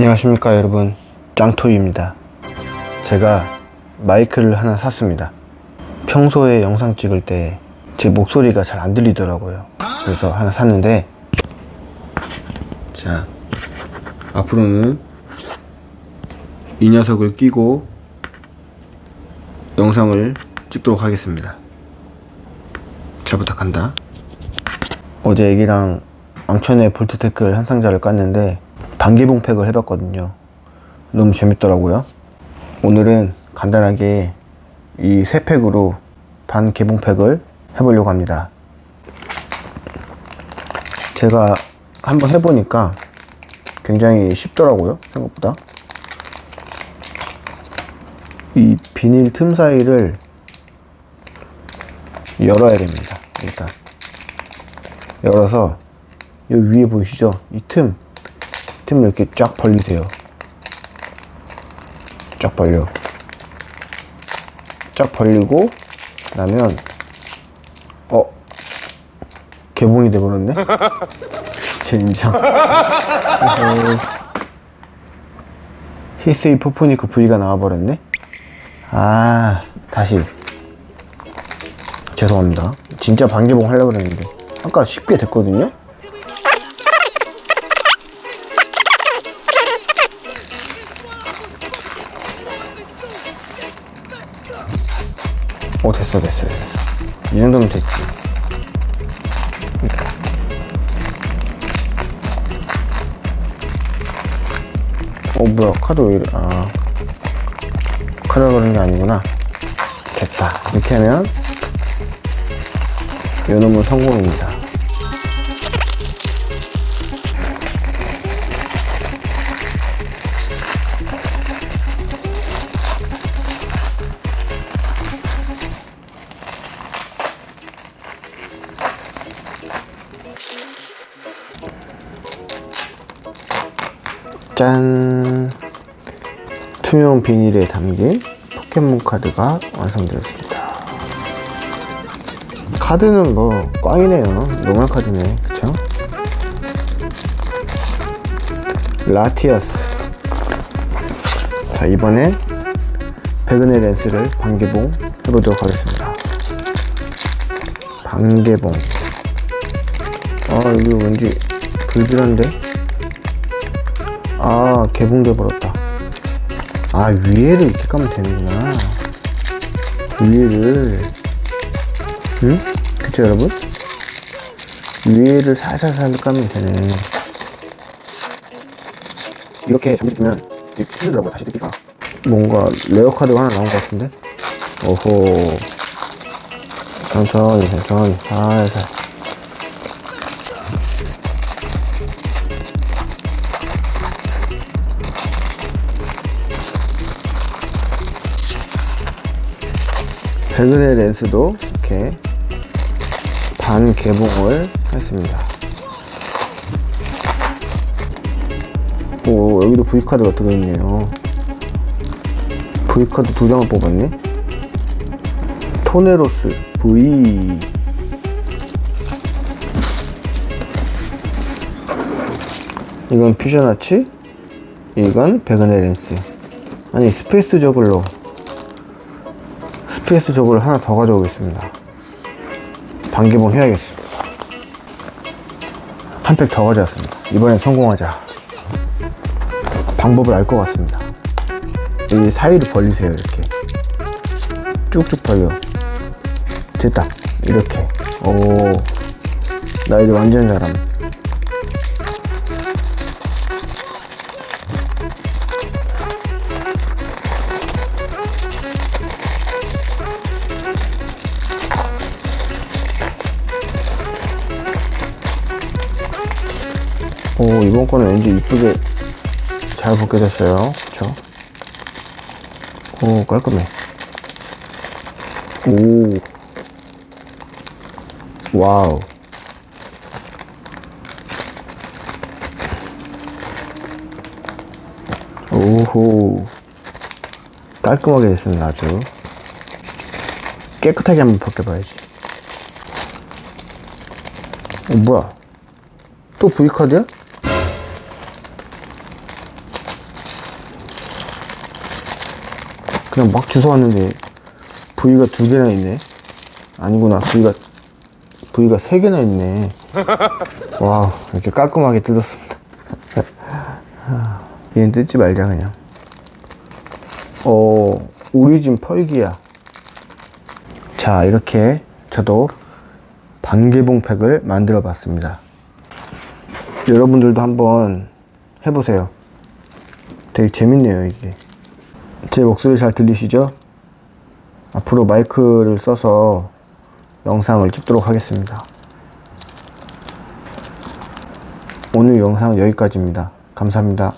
안녕하십니까 여러분. 짱토이입니다. 제가 마이크를 하나 샀습니다. 평소에 영상 찍을 때 제 목소리가 잘 안 들리더라고요. 그래서 하나 샀는데 자 앞으로는 이 녀석을 끼고 영상을 찍도록 하겠습니다. 잘 부탁한다. 어제 애기랑 왕천의 볼트테크를 한 상자를 깠는데 반개봉 팩을 해봤거든요. 너무 재밌더라고요. 오늘은 간단하게 이 세 팩으로 반 개봉 팩을 해보려고 합니다. 제가 한번 해보니까 굉장히 쉽더라고요. 생각보다. 이 비닐 틈 사이를 열어야 됩니다. 일단. 열어서 여기 위에 보이시죠? 이 틈, 틈을 이렇게 쫙 벌리세요. 쫙 벌려. 쫙 벌리고 나면 어 개봉이 돼버렸네. 젠장. 히스이 포프니크 V가 나와버렸네. 아 다시 죄송합니다. 진짜 반개봉 하려고 그랬는데 아까 쉽게 됐거든요. 오 됐어 됐어 됐어. 이 정도면 됐지. 어 뭐야 카드 왜 이래? 아. 카드가 그런 게 아니구나. 됐다. 이렇게 하면 요 놈은 성공입니다 짠. 투명 비닐에 담긴 포켓몬 카드가 완성되었습니다. 카드는 뭐 꽝이네요. 노멀 카드네. 그쵸? 라티어스. 자 이번에 백은의 렌스를 반개봉 해보도록 하겠습니다. 반개봉. 아 이거 왠지 불길한데 아 개봉돼 버렸다. 아 위에를 이렇게 까면 되는구나. 위에를 응? 그쵸 여러분? 위에를 살살살 까면 되네. 이렇게 잠기면 틀리더라고요 다시 듣기가. 뭔가 레어 카드가 하나 나온 것 같은데? 오호 천천히 천천히. 살살 백은의 렌스도 이렇게 반 개봉을 했습니다. 오 여기도 V카드가 들어있네요. V카드 두 장을 뽑았네. 토네로스 V 이건 퓨전 아치 이건 백은의 렌스 아니 스페이스 저글로 스페이스 저걸 하나 더 가져오겠습니다. 반개봉 해야겠어. 한 팩 더 가져왔습니다. 이번엔 성공하자. 방법을 알 것 같습니다. 이 사이를 벌리세요, 이렇게. 쭉쭉 벌려. 됐다. 이렇게. 오. 나 이제 완전 잘함. 오 이번 거는 왠지 이쁘게 잘 됐어요. 그쵸? 오 깔끔해. 오. 와우. 오호. 깔끔하게 됐습니다 아주. 깨끗하게 한번 벗겨봐야지. 어 뭐야? 또 V카드야? 그냥 막 주워왔는데 부위가 두 개나 있네. 아니구나. 부위가 부위가 세 개나 있네. 와 이렇게 깔끔하게 뜯었습니다. 얘는 뜯지 말자 그냥. 어 오리진 펄기야. 자 이렇게 저도 반개봉 팩을 만들어 봤습니다. 여러분들도 한번 해보세요. 되게 재밌네요 이게. 제 목소리 잘 들리시죠? 앞으로 마이크를 써서 영상을 찍도록 하겠습니다. 오늘 영상 여기까지입니다. 감사합니다.